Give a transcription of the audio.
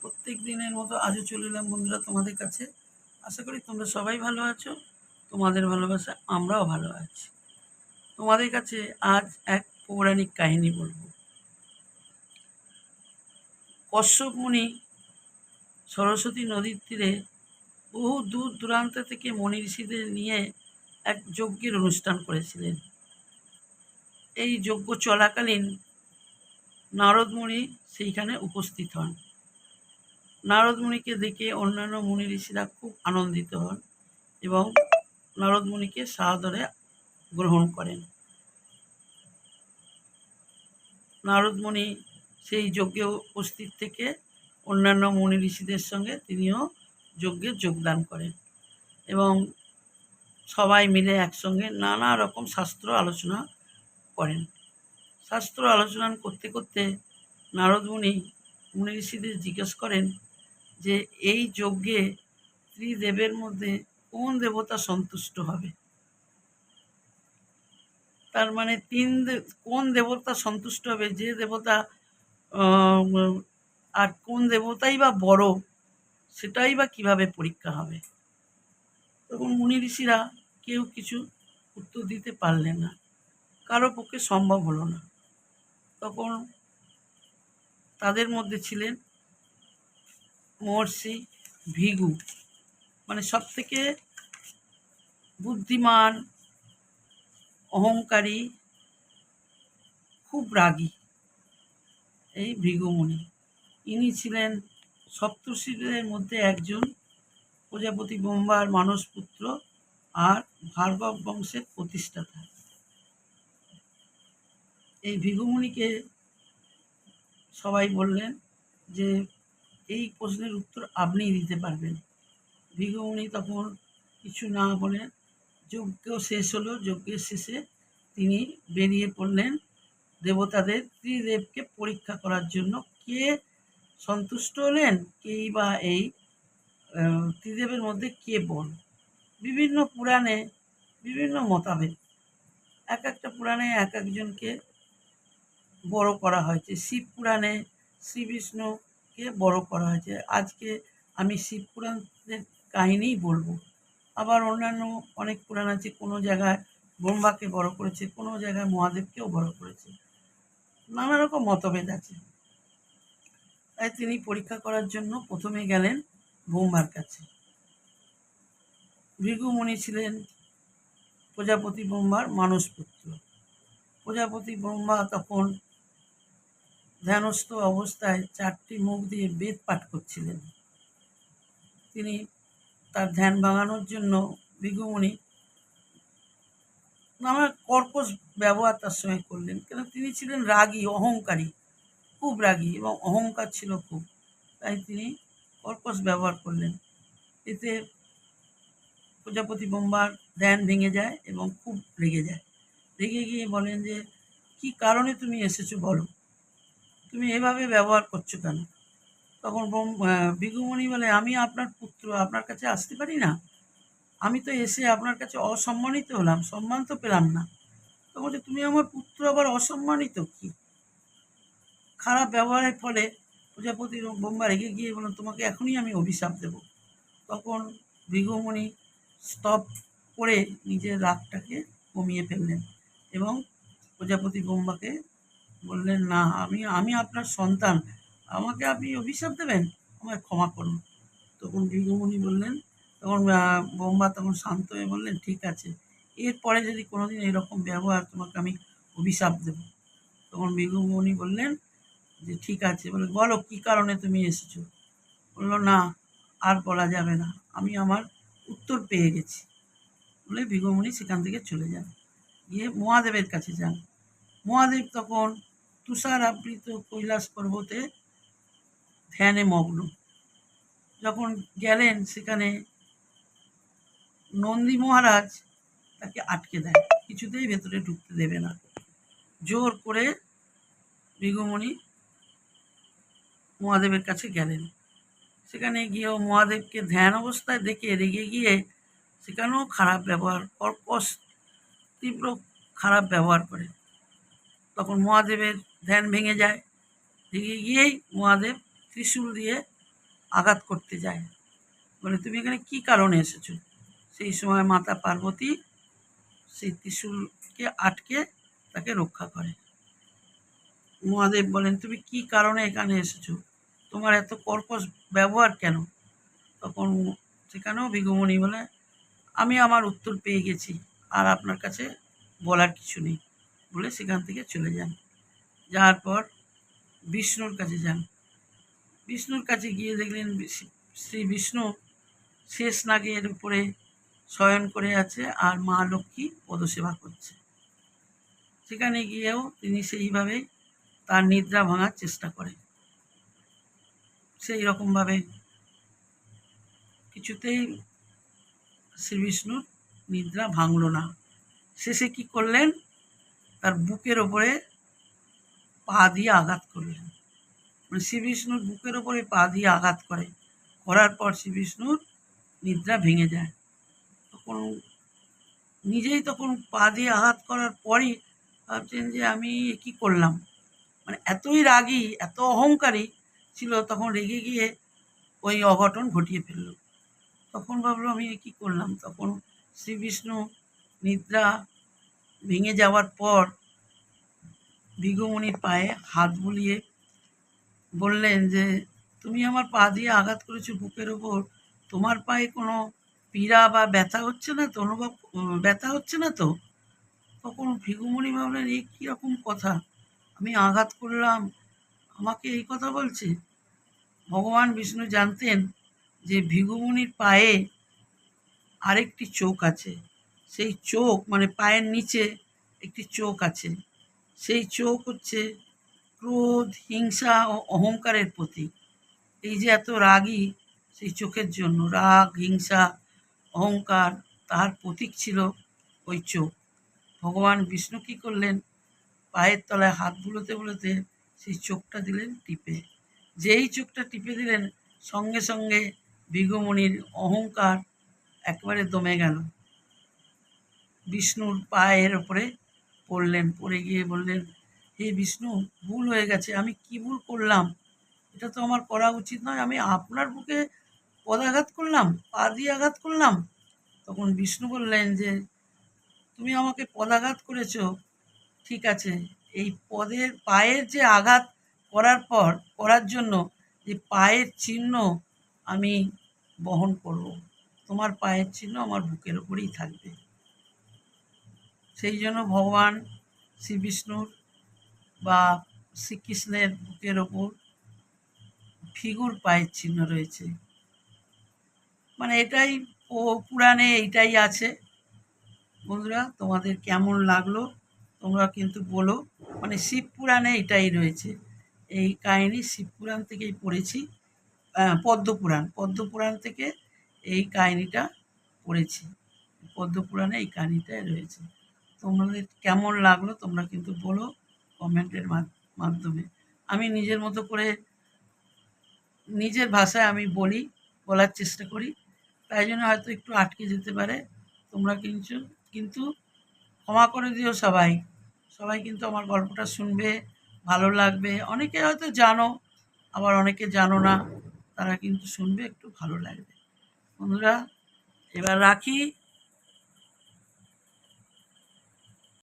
প্রত্যেক দিনের মতো আজও চলে এলাম বন্ধুরা তোমাদের কাছে। আশা করি তোমরা সবাই ভালো আছো, তোমাদের ভালোবাসা আমরাও ভালো আছি। তোমাদের কাছে আজ এক পৌরাণিক কাহিনী বলব। কশ্যপ মুনি সরস্বতী নদীর তীরে বহু দূর দূরান্ত থেকে মনি ঋষিদের নিয়ে এক যজ্ঞের অনুষ্ঠান করেছিলেন। এই যজ্ঞ চলাকালীন নারদমুনি সেইখানে উপস্থিত হন। নারদমুনিকে দেখে অন্যান্য মুনি ঋষিরা খুব আনন্দিত হন এবং নারদমুনিকে সাদরে গ্রহণ করেন। নারদমুনি সেই যজ্ঞে উপস্থিত থেকে অন্যান্য মুনি ঋষিদের সঙ্গে তিনিও যজ্ঞে যোগদান করেন এবং সবাই মিলে একসঙ্গে নানা রকম শাস্ত্র আলোচনা করেন। শাস্ত্র আলোচনা করতে করতে নারদমুনি মুনি ঋষিদের জিজ্ঞেস করেন যে এই যজ্ঞে ত্রিদেবের মধ্যে কোন দেবতা সন্তুষ্ট হবে? তার মানে তিন কোন দেবতা সন্তুষ্ট হবে? যে দেবতা আর কোন দেবতাই বা বড়, সেটাই বা কীভাবে পরীক্ষা হবে? তখন মুনি ঋষিরা কেউ কিছু উত্তর দিতে পারলেন না। কারও পক্ষে সম্ভব হলো না। তখন তাদের মধ্যে ছিলেন মহর্ষি ভিগু। মানে সব থেকে বুদ্ধিমান, অহংকারী, খুব রাগী এই ভৃগুমুনি ইনি ছিলেন সপ্তর্ষিদের মধ্যে একজন প্রজাপতি ব্রহ্মার মানস পুত্র আর ভার্গব বংশের প্রতিষ্ঠাতা। এই ভিগুমুনিকে সবাই বললেন যে এই প্রশ্নের উত্তর আপনিই দিতে পারবেন। ভিগুমুনি তখন কিছু না বলে যজ্ঞ শেষ হলো। যজ্ঞের শেষে তিনি বেরিয়ে পড়লেন দেবতাদের ত্রিদেবকে পরীক্ষা করার জন্য। কে সন্তুষ্ট হলেন? কেই বা এই ত্রিদেবের মধ্যে কে বল? বিভিন্ন পুরাণে বিভিন্ন মতাবেদ এক একটা পুরাণে এক একজনকে বড় করা হয়েছে। শিব পুরাণে শ্রী বিষ্ণুকে বড় করা হয়েছে? আজকে আমি শিব পুরাণের কাহিনীই বলব। আবার অন্যান্য অনেক পুরাণ আছে, কোনো জায়গায় ব্রহ্মাকে বড় করেছে, কোনো জায়গায় মহাদেবকেও বড় করেছে। নানা রকম মতভেদ আছে। তাই তিনি পরীক্ষা করার জন্য প্রথমে গেলেন ব্রহ্মার কাছে। ভৃগুমুনি ছিলেন প্রজাপতি ব্রহ্মার মানস পুত্র প্রজাপতি ব্রহ্মা তখন ধ্যানস্থ অবস্থায় চারটি মুখ দিয়ে বেদ পাঠ করছিলেন। তিনি তার ধ্যান ভাঙানোর জন্য ভৃগুমুনি নানা কর্কশ ব্যবহার তার সঙ্গে করলেন। কেন? তিনি ছিলেন রাগী, অহংকারী, খুব রাগী এবং অহংকার ছিল খুব। তাই তিনি কর্কশ ব্যবহার করলেন। এতে প্রজাপতি বোম্বার ধ্যান ভেঙে যায় এবং খুব রেগে যায়। রেগে গিয়ে বলেন যে, কি কারণে তুমি এসেছ বলো? তুমি এভাবে ব্যবহার করছ কেন? তখন ভৃগুমণি বলে, আমি আপনার পুত্র, আপনার কাছে আসতে পারি না? আমি তো এসে আপনার কাছে অসম্মানিত হলাম, সম্মান তো পেলাম না। তো বলছে, তুমি আমার পুত্র আবার অসম্মানিত কি? খারাপ ব্যবহারের ফলে প্রজাপতি বোম্বা রেগে গিয়ে বললেন, তোমাকে এখনই আমি অভিশাপ দেব। তখন ভৃগুমণি স্তব করে নিজের রাগটাকে কমিয়ে ফেললেন এবং প্রজাপতি বোম্বাকে বললেন, না, আমি আমি আপনার সন্তান। আমাকে আপনি অভিশাপ দেবেন? আমায় ক্ষমা করুন। তখন ভৃগুমণি বললেন, তখন বোম্বা তখন শান্ত হয়ে বললেন, ঠিক আছে, এরপরে যদি কোনোদিন এরকম ব্যবহার তোমাকে আমি অভিশাপ দেব। তখন ভৃগুমণি বললেন, যে ঠিক আছে। বলে, বলো, কী কারণে তুমি এসেছ? বলল, না, আর বলা যাবে না। আমি আমার উত্তর পেয়ে গেছি। বলে ভৃগুমণি সেখান থেকে চলে যান। গিয়ে মহাদেবের কাছে যান। মহাদেব তখন তুষার আবৃত কৈলাস পর্বতে ধ্যানে মগ্ন। যখন গেলেন, সেখানে নন্দী মহারাজ তাকে আটকে দেয় কিছুতেই ভেতরে ঢুকতে দেবে না। জোর করে ভৃগুমণি মহাদেবের কাছে গেলেন। সেখানে গিয়েও মহাদেবকে ধ্যান অবস্থায় দেখে রেগে গিয়ে সেখানেও খারাপ ব্যবহার, কর্কশ, তীব্র খারাপ ব্যবহার করে। তখন মহাদেবের ধ্যান ভেঙে যায়। ভেঙে গিয়েই মহাদেব ত্রিশূল দিয়ে আঘাত করতে যায়। বলে, তুমি এখানে কী কারণে এসেছ? সেই সময় মাতা পার্বতী সেই ত্রিশূলকে আটকে তাকে রক্ষা করে। মহাদেব বলেন, তুমি কী কারণে এখানে এসেছ? তোমার এত কর্কশ ব্যবহার কেন? তখন সেখানেও ভিগুমণি বলে, আমি আমার উত্তর পেয়ে গেছি, আর আপনার কাছে বলার কিছু নেই। বলে সেখান থেকে চলে যান। যাওয়ার পর বিষ্ণুর কাছে যান। বিষ্ণুর কাছে গিয়ে দেখলেন শ্রী বিষ্ণু শেষ নাগের উপরে শয়ন করে আছে আর মা লক্ষ্মী পদসেবা করছে। সেখানে গিয়েও তিনি সেইভাবে তার নিদ্রা ভাঙার চেষ্টা করেন। সেই রকমভাবে কিছুতেই শ্রী বিষ্ণুর নিদ্রা ভাঙল না। শেষে কি করলেন? তার বুকের ওপরে পা দিয়ে আঘাত করলেন। মানে শ্রী বিষ্ণুর বুকের ওপরে পা দিয়ে আঘাত করে। করার পর শ্রী বিষ্ণুর নিদ্রা ভেঙে যায়। তখন নিজেই তখন পা দিয়ে আঘাত করার পরই ভাবছেন যে আমি কী করলাম? মানে এতই রাগী, এত অহংকারী ছিল, তখন রেগে গিয়ে ওই অঘটন ঘটিয়ে ফেলল। তখন ভাবলো আমি কী করলাম? তখন শ্রী বিষ্ণু নিদ্রা ভেঙে যাওয়ার পর ভিগুমণির পায়ে হাত বুলিয়ে বললেন যে, তুমি আমার পা দিয়ে আঘাত করেছ বুকের ওপর। তোমার পায়ে কোনো পীড়া বা ব্যথা হচ্ছে না তো? অনুভব, ব্যথা হচ্ছে না তো? তখন ভিগুমণি ভাবলেন এই কীরকম কথা? আমি আঘাত করলাম। আমাকে এই কথা বলছে? ভগবান বিষ্ণু জানতেন যে ভিগুমণির পায়ে আরেকটি চোখ আছে। সেই চোখ মানে পায়ের নিচে একটি চোখ আছে। সেই চোখ হচ্ছে ক্রোধ, হিংসা ও অহংকারের প্রতীক। এই যে এত রাগই সেই চোখের জন্য, রাগ, হিংসা, অহংকার, তার প্রতীক ছিল ওই চোখ। ভগবান বিষ্ণু কী করলেন? পায়ের তলায় হাত বুলোতে বুলোতে সেই চোখটা দিলেন টিপে। যেই চোখটা টিপে দিলেন, সঙ্গে সঙ্গে ভিগুমণির অহংকার একেবারে দমে গেল। বিষ্ণুর পায়ের ওপরে পড়লেন, পড়ে গিয়ে বললেন, হে বিষ্ণু, ভুল হয়ে গেছে, আমি কি ভুল করলাম? এটা তো আমার করা উচিত নয়, আমি আপনার বুকে পদাঘাত করলাম, পা দিয়ে আঘাত করলাম। তখন বিষ্ণু বললেন যে, তুমি আমাকে পদাঘাত করেছ, ঠিক আছে, এই পদের, পায়ের যে আঘাত করার পর, করার জন্য যে পায়ের চিহ্ন আমি বহন করব, তোমার পায়ের চিহ্ন আমার বুকের ওপরেই থাকবে। সেই জন্য ভগবান শ্রী বিষ্ণুর বা শ্রীকৃষ্ণের বুকের ওপর ফিগুর পায়ের চিহ্ন রয়েছে। মানে এটাই ও পুরাণে এইটাই আছে। বন্ধুরা, তোমাদের কেমন লাগল তোমরা কিন্তু বলো। মানে শিব পুরাণে এটাই রয়েছে। এই কাহিনী শিব পুরাণ থেকেই পড়েছি। পদ্মপুরাণ পদ্মপুরাণ থেকে এই কাহিনীটা পড়েছি। পদ্মপুরাণে এই কাহিনীটাই রয়েছে। তোমাদের কেমন লাগল তোমরা কিন্তু বলো কমেন্টের মাধ- মাধ্যমে। আমি নিজের মতো করে নিজের ভাষায় আমি বলি, বলার চেষ্টা করি। তাই জন্য হয়তো একটু আটকে যেতে পারে। তোমরা কিন্তু কিন্তু ক্ষমা করে দিও সবাই। সবাই কিন্তু আমার গল্পটা শুনবে, ভালো লাগবে। অনেকে হয়তো জানো, আবার অনেকে জানো না। তারা কিন্তু শুনবে, একটু ভালো লাগবে। বন্ধুরা, এবার রাখি।